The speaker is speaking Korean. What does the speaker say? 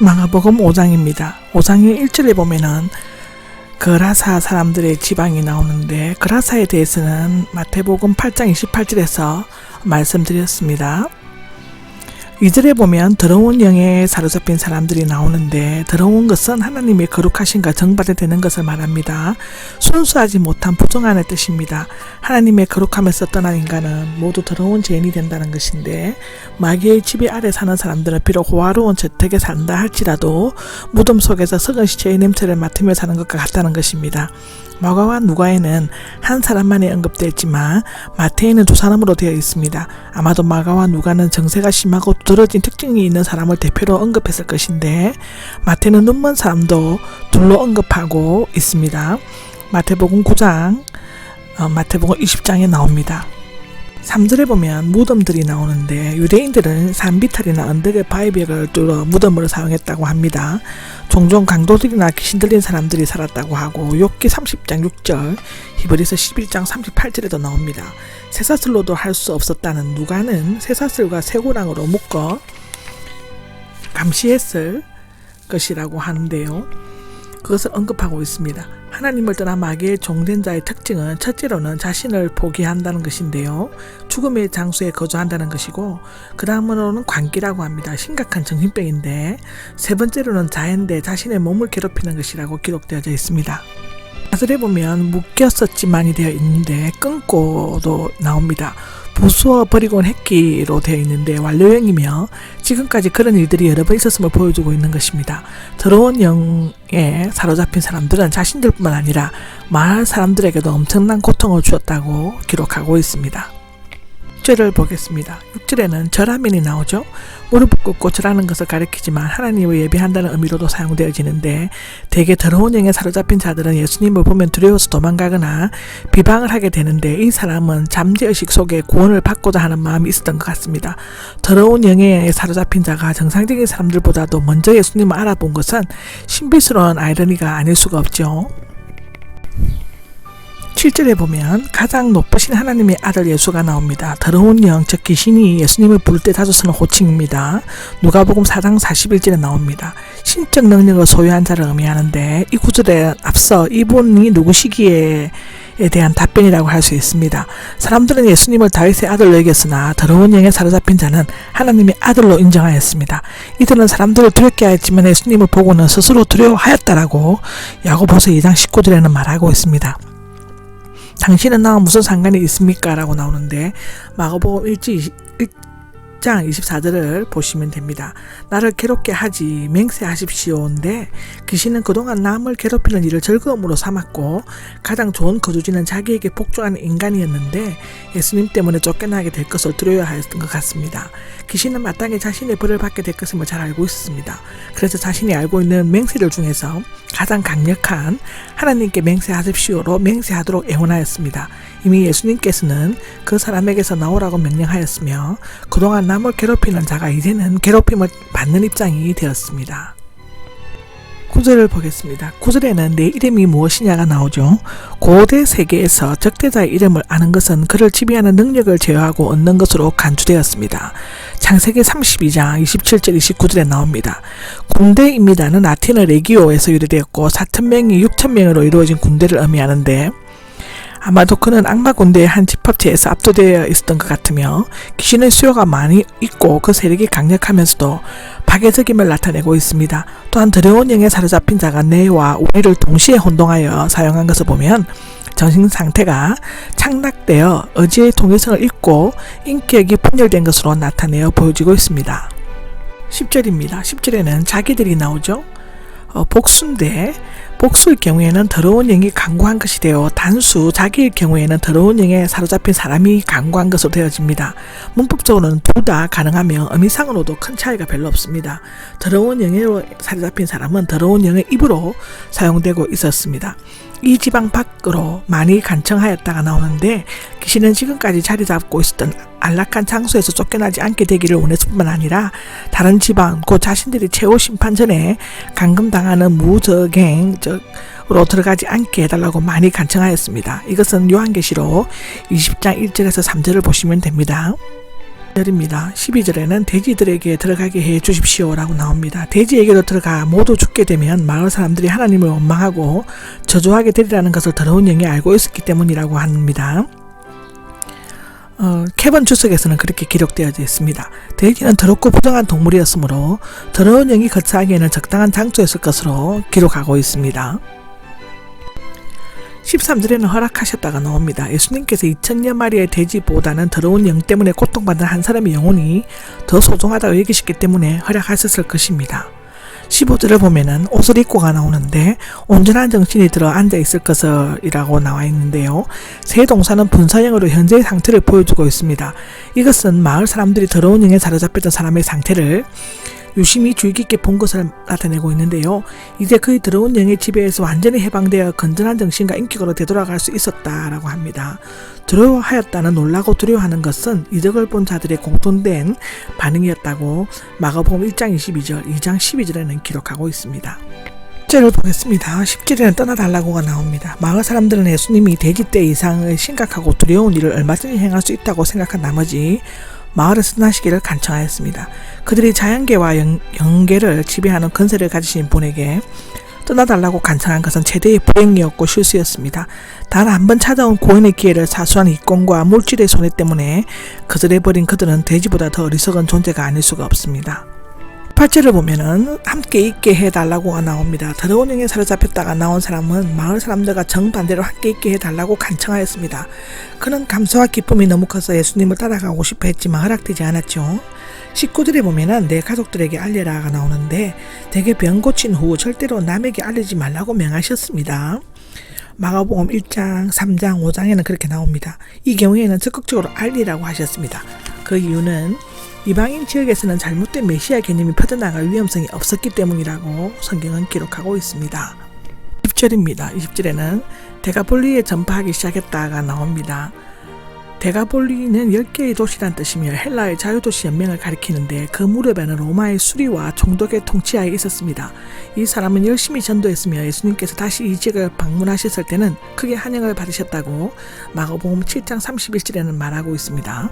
마가복음 5장입니다. 5장의 1절에 보면은 그라사 사람들의 지방이 나오는데 그라사에 대해서는 마태복음 8장 28절에서 말씀드렸습니다. 2절에 보면 더러운 영에 사로잡힌 사람들이 나오는데 더러운 것은 하나님의 거룩하신가 정발이 되는 것을 말합니다. 순수하지 못한 부정한의 뜻입니다. 하나님의 거룩함에서 떠난 인간은 모두 더러운 죄인이 된다는 것인데 마귀의 지배 아래 사는 사람들은 비록 호화로운 저택에 산다 할지라도 무덤 속에서 썩은 시체의 냄새를 맡으며 사는 것과 같다는 것입니다. 마가와 누가에는 한 사람만이 언급되었지만 마태에는 두 사람으로 되어 있습니다. 아마도 마가와 누가는 정세가 심하고 두드러진 특징이 있는 사람을 대표로 언급했을 것인데 마태는 눈먼 사람도 둘로 언급하고 있습니다. 마태복음 9장, 어, 마태복음 20장에 나옵니다. 3절에 보면 무덤들이 나오는데 유대인들은 산비탈이나 언덕의 바위벽을 뚫어 무덤으로 사용했다고 합니다. 종종 강도들이나 귀신 들린 사람들이 살았다고 하고 욥기 30장 6절, 히브리서 11장 38절에도 나옵니다. 쇠사슬로도 할 수 없었다는 누가는 쇠사슬과 쇠고랑으로 묶어 감시했을 것이라고 하는데요. 그것을 언급하고 있습니다. 하나님을 떠나 마귀의 종된 자의 특징은 첫째로는 자신을 포기한다는 것인데요. 죽음의 장소에 거주한다는 것이고 그 다음으로는 관기라고 합니다. 심각한 정신병인데 세 번째로는 자해인데 자신의 몸을 괴롭히는 것이라고 기록되어져 있습니다. 사슬에 보면 묶였었지만이 되어 있는데 끊고도 나옵니다. 부수어 버리곤 했기로 되어 있는데 완료형이며 지금까지 그런 일들이 여러 번 있었음을 보여주고 있는 것입니다. 더러운 영에 사로잡힌 사람들은 자신들뿐만 아니라 마을 사람들에게도 엄청난 고통을 주었다고 기록하고 있습니다. 6절을 보겠습니다. 6절에는 절하면이 나오죠. 무릎 꿇고 절하는 것을 가리키지만 하나님을 예배한다는 의미로도 사용되어지는데 대개 더러운 영에 사로잡힌 자들은 예수님을 보면 두려워서 도망가거나 비방을 하게 되는데 이 사람은 잠재의식 속에 구원을 받고자 하는 마음이 있었던 것 같습니다. 더러운 영에 사로잡힌 자가 정상적인 사람들보다도 먼저 예수님을 알아본 것은 신비스러운 아이러니가 아닐 수가 없죠. 7절에 보면 가장 높으신 하나님의 아들 예수가 나옵니다. 더러운 영, 즉 귀신이 예수님을 부를 때 자주 쓰는 호칭입니다. 누가복음 4장 41절에 나옵니다. 신적 능력을 소유한 자를 의미하는데 이 구절에 앞서 이분이 누구시기에 에 대한 답변이라고 할 수 있습니다. 사람들은 예수님을 다윗의 아들로 여겼으나 더러운 영에 사로잡힌 자는 하나님의 아들로 인정하였습니다. 이들은 사람들을 두렵게 하였지만 예수님을 보고는 스스로 두려워하였다라고 야고보서 2장 19절에는 말하고 있습니다. 당신은 나와 무슨 상관이 있습니까? 라고 나오는데 마가복음 1 장 24절을 보시면 됩니다. 나를 괴롭게 하지 맹세하십시오인데 귀신은 그동안 남을 괴롭히는 일을 즐거움으로 삼았고 가장 좋은 거주지는 자기에게 복종하는 인간이었는데 예수님 때문에 쫓겨나게 될 것을 두려워하였던 것 같습니다. 귀신은 마땅히 자신의 벌을 받게 될 것임을 잘 알고 있습니다. 그래서 자신이 알고 있는 맹세를 중에서 가장 강력한 하나님께 맹세하십시오로 맹세하도록 애원하였습니다. 이미 예수님께서는 그 사람에게서 나오라고 명령하였으며 그동안 남을 괴롭히는 자가 이제는 괴롭힘을 받는 입장이 되었습니다. 구절을 보겠습니다. 구절에는 내 이름이 무엇이냐가 나오죠. 고대 세계에서 적대자의 이름을 아는 것은 그를 지배하는 능력을 제어하고 얻는 것으로 간주되었습니다. 창세기 32장 27절 29절에 나옵니다. 군대입니다는 아테네 레기오에서 유래되었고 4천명이 6천명으로 이루어진 군대를 의미하는데 아마도 그는 악마 군대의 한 집합체에서 압도되어 있었던 것 같으며 귀신의 수요가 많이 있고 그 세력이 강력하면서도 파괴적임을 나타내고 있습니다. 또한 더러운 영에 사로잡힌 자가 뇌와 우리를 동시에 혼동하여 사용한 것을 보면 정신 상태가 착락되어 의지의 통일성을 잃고 인격이 분열된 것으로 나타내어 보여지고 있습니다. 10절입니다. 10절에는 자기들이 나오죠. 어, 복수인데 복수의 경우에는 더러운 영이 강구한 것이 되어 단수 자기의 경우에는 더러운 영에 사로잡힌 사람이 강구한 것으로 되어집니다. 문법적으로는 둘 다 가능하며 의미상으로도 큰 차이가 별로 없습니다. 더러운 영에 사로잡힌 사람은 더러운 영의 입으로 사용되고 있었습니다. 이 지방 밖으로 많이 간청하였다가 나오는데 귀신은 지금까지 자리 잡고 있었던 안락한 장소에서 쫓겨나지 않게 되기를 원했을 뿐만 아니라 다른 지방 곧 자신들이 최후 심판 전에 감금당하는 무 적행 으로 들어가지 않게 해달라고 많이 간청하였습니다. 이것은 요한계시록 20장 1절에서 3절을 보시면 됩니다. 12절입니다. 12절에는 돼지들에게 들어가게 해 주십시오라고 나옵니다. 돼지에게로 들어가 모두 죽게 되면 마을 사람들이 하나님을 원망하고 저주하게 되리라는 것을 더러운 영이 알고 있었기 때문이라고 합니다. 어, 캐번 주석에서는 그렇게 기록되어져 있습니다. 돼지는 더럽고 부정한 동물이었으므로 더러운 영이 거처하기에는 적당한 장소였을 것으로 기록하고 있습니다. 13절에는 허락하셨다가 나옵니다. 예수님께서 2000년 마리의 돼지보다는 더러운 영 때문에 고통받는 한 사람의 영혼이 더 소중하다고 여기셨기 때문에 허락하셨을 것입니다. 15절을 보면은 옷을 입고가 나오는데 온전한 정신이 들어 앉아 있을 것이라고 나와 있는데요. 새 동사는 분사형으로 현재의 상태를 보여주고 있습니다. 이것은 마을 사람들이 더러운 영에 사로잡혔던 사람의 상태를 유심히 주의 깊게 본 것을 나타내고 있는데요. 이제 그의 더러운 영의 지배에서 완전히 해방되어 건전한 정신과 인격으로 되돌아갈 수 있었다라고 합니다. 두려워하였다는 놀라고 두려워하는 것은 이적을 본 자들의 공통된 반응이었다고 마가복음 1장 22절, 2장 12절에는 기록하고 있습니다. 10절을 보겠습니다. 10절에는 떠나달라고가 나옵니다. 마을 사람들은 예수님이 돼지 때 이상의 심각하고 두려운 일을 얼마든지 행할 수 있다고 생각한 나머지 마을에서 떠나시기를 간청하였습니다. 그들이 자연계와 연, 연계를 지배하는 건세를 가지신 분에게 떠나달라고 간청한 것은 최대의 불행이었고 실수였습니다. 단 한 번 찾아온 고인의 기회를 사수한 이권과 물질의 손해 때문에 거절해버린 그들은 돼지보다 더 어리석은 존재가 아닐 수가 없습니다. 8절을 보면은 함께 있게 해달라고 나옵니다. 더러운 영에 사로잡혔다가 나온 사람은 마을 사람들과 정반대로 함께 있게 해달라고 간청하였습니다. 그는 감사와 기쁨이 너무 커서 예수님을 따라가고 싶어 했지만 허락되지 않았죠. 19절에 보면은 내 가족들에게 알려라가 나오는데 대개 병 고친 후 절대로 남에게 알리지 말라고 명하셨습니다. 마가복음 1장, 3장, 5장에는 그렇게 나옵니다. 이 경우에는 적극적으로 알리라고 하셨습니다. 그 이유는 이방인 지역에서는 잘못된 메시아 개념이 퍼져나갈 위험성이 없었기 때문이라고 성경은 기록하고 있습니다. 20절입니다. 20절에는 대가볼리에 전파하기 시작했다가 나옵니다. 대가볼리는 10개의 도시란 뜻이며 헬라의 자유도시 연맹을 가리키는데 그 무렵에는 로마의 수리와 총독의 통치하에 있었습니다. 이 사람은 열심히 전도했으며 예수님께서 다시 이 지역을 방문하셨을 때는 크게 환영을 받으셨다고 마가복음 7장 31절에는 말하고 있습니다.